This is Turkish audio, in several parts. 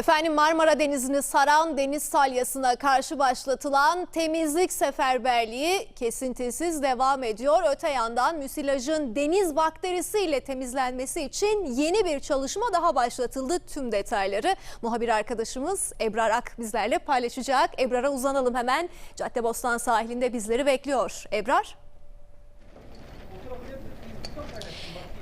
Efendim Marmara Denizi'ni saran deniz salyasına karşı başlatılan temizlik seferberliği kesintisiz devam ediyor. Öte yandan müsilajın deniz bakterisiyle temizlenmesi için yeni bir çalışma daha başlatıldı. Tüm detayları muhabir arkadaşımız Ebrar Ak bizlerle paylaşacak. Ebrar'a uzanalım hemen. Caddebostan sahilinde bizleri bekliyor. Ebrar.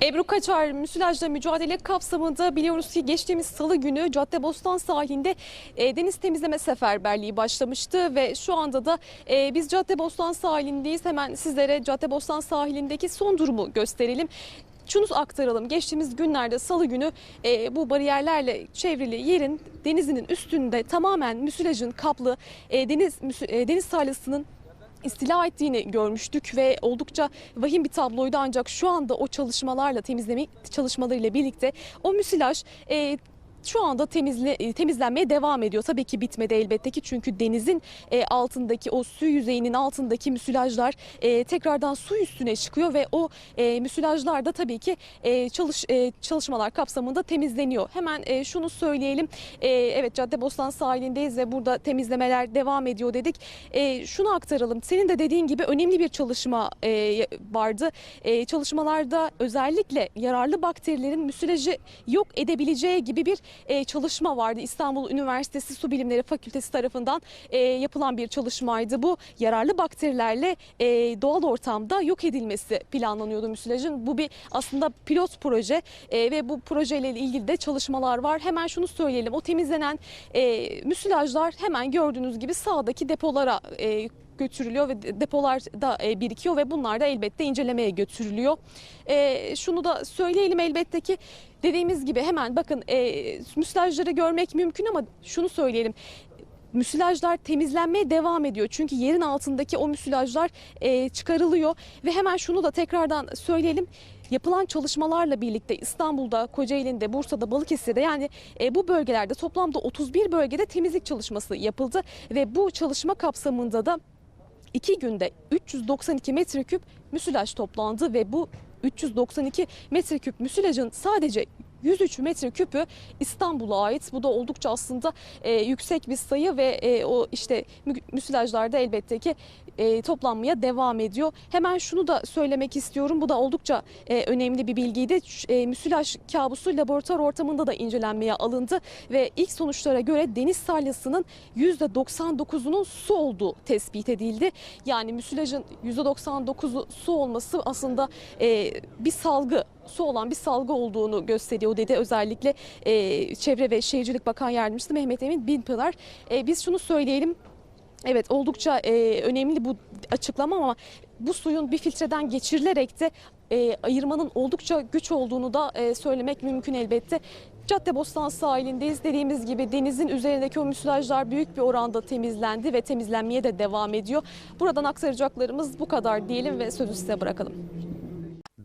Ebru Kaçar müsilajla mücadele kapsamında biliyoruz ki geçtiğimiz salı günü Caddebostan sahilinde e, deniz temizleme seferberliği başlamıştı ve şu anda da e, biz Caddebostan sahilindeyiz. Hemen sizlere Caddebostan sahilindeki son durumu gösterelim. Şunu aktaralım. Geçtiğimiz günlerde salı günü e, bu bariyerlerle çevrili yerin denizinin üstünde tamamen müsilajın kaplı e, deniz müsi- e, deniz salyasının istila ettiğini görmüştük ve oldukça vahim bir tabloydu. Ancak şu anda o çalışmalarla temizleme çalışmalarıyla birlikte o müsilaj e, şu anda temizle, e, temizlenmeye devam ediyor. Tabii ki bitmedi elbette ki çünkü denizin e, altındaki o su yüzeyinin altındaki müsilajlar e, tekrardan su üstüne çıkıyor ve o e, müsilajlar da tabii ki e, çalış e, çalışmalar kapsamında temizleniyor. Hemen e, şunu söyleyelim. E, evet Caddebostan sahilindeyiz ve burada temizlemeler devam ediyor dedik. E, şunu aktaralım. Senin de dediğin gibi önemli bir çalışma e, vardı. E, çalışmalarda özellikle yararlı bakterilerin müsilajı yok edebileceği gibi bir e, çalışma vardı. İstanbul Üniversitesi Su Bilimleri Fakültesi tarafından e, yapılan bir çalışmaydı. Bu yararlı bakterilerle e, doğal ortamda yok edilmesi planlanıyordu müsilajın. Bu bir aslında pilot proje e, ve bu projeyle ilgili de çalışmalar var. Hemen şunu söyleyelim. O temizlenen e, müsilajlar hemen gördüğünüz gibi sağdaki depolara e, götürülüyor ve depolarda e, birikiyor ve bunlar da elbette incelemeye götürülüyor. E, şunu da söyleyelim elbette ki dediğimiz gibi hemen bakın e, müsilajları görmek mümkün ama şunu söyleyelim müsilajlar temizlenmeye devam ediyor. Çünkü yerin altındaki o müsilajlar çıkarılıyor ve hemen şunu da tekrardan söyleyelim. Yapılan çalışmalarla birlikte İstanbul'da, Kocaeli'nde, Bursa'da, Balıkesir'de yani e, bu bölgelerde toplamda 31 bölgede temizlik çalışması yapıldı ve bu çalışma kapsamında da iki günde 392 metreküp müsilaj toplandı ve bu 392 metreküp müsilajın sadece 103 metreküpü İstanbul'a ait. Bu da oldukça aslında e, yüksek bir sayı ve e, o işte mü- müsilajlar da elbette ki e, toplanmaya devam ediyor. Hemen şunu da söylemek istiyorum. Bu da oldukça e, önemli bir bilgiydi. E, müsilaj kabusu laboratuvar ortamında da incelenmeye alındı ve ilk sonuçlara göre deniz salyasının %99'unun su olduğu tespit edildi. Yani müsilajın %99'u su olması aslında e, bir salgı su olan bir salgı olduğunu gösteriyor dedi özellikle e, Çevre ve Şehircilik Bakan Yardımcısı Mehmet Emin Binpınar. E, biz şunu söyleyelim Evet oldukça e, önemli bu açıklama ama bu suyun bir filtreden geçirilerek de e, ayırmanın oldukça güç olduğunu da e, söylemek mümkün elbette. Caddebostan sahilindeyiz. Dediğimiz gibi denizin üzerindeki o müsilajlar büyük bir oranda temizlendi ve temizlenmeye de devam ediyor. Buradan aktaracaklarımız bu kadar diyelim ve sözü size bırakalım.